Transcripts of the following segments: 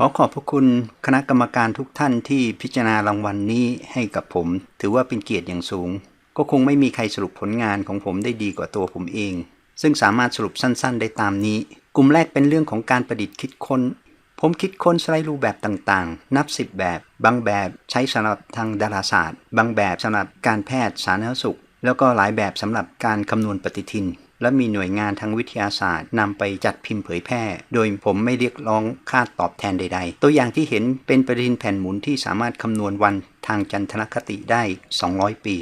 ขอขอบพระคุณคณะกรรมการทุกท่านที่พิจารณารางวัลนนี้ให้กับผม ถือว่าเป็นเกียรติอย่างสูง ก็คงไม่มีใครสรุปผลงานของผมได้ดีกว่าตัวผมเอง ซึ่งสามารถสรุปสั้นๆ ได้ตามนี้ กลุ่มแรกเป็นเรื่องของการประดิษฐ์คิดค้น ผมคิดค้นสไลด์รูปแบบต่างๆ นับ 10 แบบ บางแบบใช้สำหรับทางดาราศาสตร์ บางแบบสำหรับการแพทย์สาธารณสุข แล้วก็หลายแบบสำหรับการคำนวณปฏิทิน และมีหน่วยงานทางวิทยาศาสตร์นำไปจัดพิมพ์เผยแพร่ โดยผมไม่เรียกร้องค่าตอบแทนใด ๆ ตัวอย่างที่เห็นเป็นปฏิทินแผ่นหมุนที่สามารถคำนวณวันทางจันทรคติได้ 200 ปี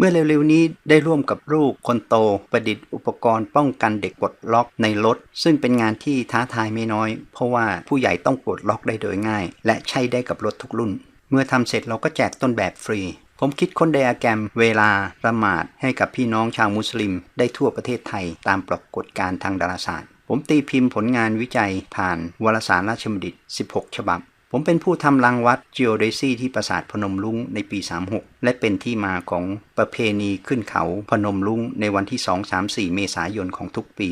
เมื่อเร็วๆนี้ได้ร่วมกับลูกคนโตประดิษฐ์อุปกรณ์ป้องกันเด็กปลดล็อกในรถ ซึ่งเป็นงานที่ท้าทายไม่น้อย เพราะว่าผู้ใหญ่ต้องปลดล็อกได้โดยง่าย และใช้ได้กับรถทุกรุ่น เมื่อทำเสร็จเราก็แจกต้นแบบฟรี ผมคิดค้นไดอะแกรมเวลาละหมาดให้กับพี่น้องชาวมุสลิม ได้ทั่วประเทศไทยตามปรากฏการณ์ทางดาราศาสตร์ ผมตีพิมพ์ผลงานวิจัยผ่านวารสารราชบัณฑิต 16 ฉบับ ผมเป็นผู้ทำรังวัด geodesy ที่ปราสาทพนมลุงในปี 36 และเป็นที่มาของประเพณีขึ้นเขาพนมลุงในวันที่ 2-3-4 เมษายนของทุกปี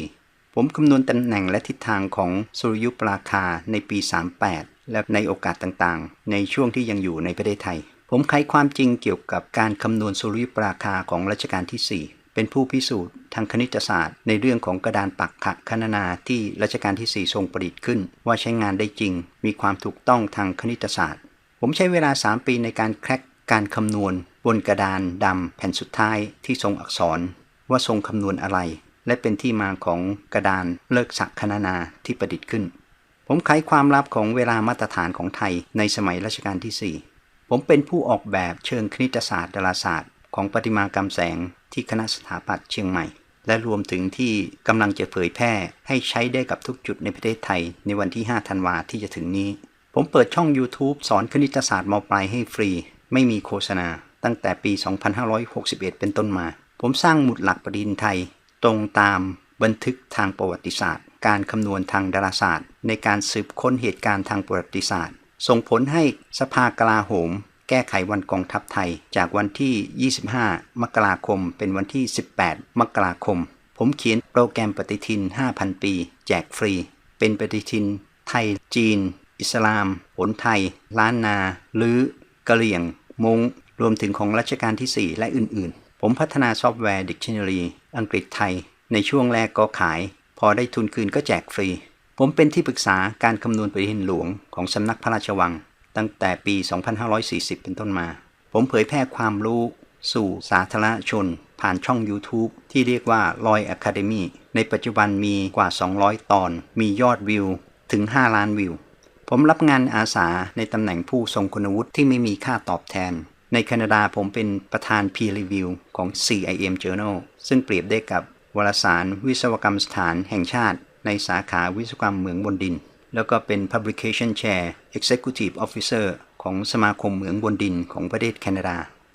ผมคำนวณตำแหน่งและทิศทางของสุริยุปราคาในปี 38 และในโอกาสต่างๆ ในช่วงที่ยังอยู่ในประเทศไทย ผมไขความจริงเกี่ยวกับการคำนวณสุริยุปราคาของรัชกาลที่ 4 เป็นผู้พิสูจน์ทางคณิตศาสตร์ ในเรื่องของกระดานปักขะคณนาที่รัชกาลที่ 4 ทรงประดิษฐ์ขึ้น ว่าใช้งานได้จริง มีความถูกต้องทางคณิตศาสตร์ ผมใช้เวลา 3 ปีในการแคร็กการคำนวณ บนกระดานดำแผ่นสุดท้ายที่ทรงอักษร ว่าทรงคำนวณอะไร และเป็นที่มาของกระดานเลิกศักคณนาที่ประดิษฐ์ขึ้น ผมไขความลับของเวลามาตรฐานของไทยในสมัยรัชกาลที่ 4 ผมเป็นผู้ออกแบบเชิงคณิตศาสตร์ดาราศาสตร์ ของประติมากรรมแสงที่คณะสถาปัตย์เชียงใหม่ และรวมถึงที่กำลังจะเผยแพร่ให้ใช้ได้กับทุกจุดในประเทศไทย ในวันที่ 5 ธันวาที่จะถึงนี้ ผมเปิดช่อง YouTube สอนคณิตศาสตร์มปลายให้ฟรี ไม่มีโฆษณา ตั้งแต่ปี 2561 เป็นต้นมา ผมสร้างหมุดหลักปฏิทินไทย ตรงตามบันทึกทางประวัติศาสตร์ การคำนวณทางดาราศาสตร์ ในการสืบค้นเหตุการณ์ทางประวัติศาสตร์ ส่งผลให้สภากลาโหม แก้ไขวันกองทัพไทย จากวันที่ 25 มกราคม เป็นวันที่ 18 มกราคม ผมเขียนโปรแกรมปฏิทิน 5,000 ปี แจกฟรี เป็นปฏิทิน ไทย จีน อิสลามผลไทย ล้านนา ลือ้อกะเหรี่ยง มง รวมถึงของรัชกาลที่ 4 และอื่น ๆ ผมพัฒนาซอฟต์แวร์ Dictionary อังกฤษไทย ในช่วงแรกก็ขาย พอได้ทุนคืนก็แจกฟรี ผมเป็นที่ปรึกษาการคำนวณปฏิทินหลวงของสำนักพระราชวัง ตั้งแต่ปี 2540 เป็นต้นมา ผมเผยแพร่ความรู้สู่สาธารณชน ผ่านช่อง YouTube ที่เรียกว่า Roy Academy ในปัจจุบันมีกว่า 200 ตอน มียอดวิวถึง 5 ล้านวิว ผมรับงานอาสาในตำแหน่งผู้ทรงคุณวุฒิที่ไม่มีค่าตอบแทน ในแคนาดาผมเป็นประธาน Peer Review ของ CIM Journal ซึ่งเปรียบได้กับวารสารวิศวกรรมสถานแห่งชาติ ในสาขาวิศวกรรมเหมืองบนดิน แล้วก็เป็น Publication Chair Executive Officer ของสมาคมเหมืองบนดินของประเทศแคนาดา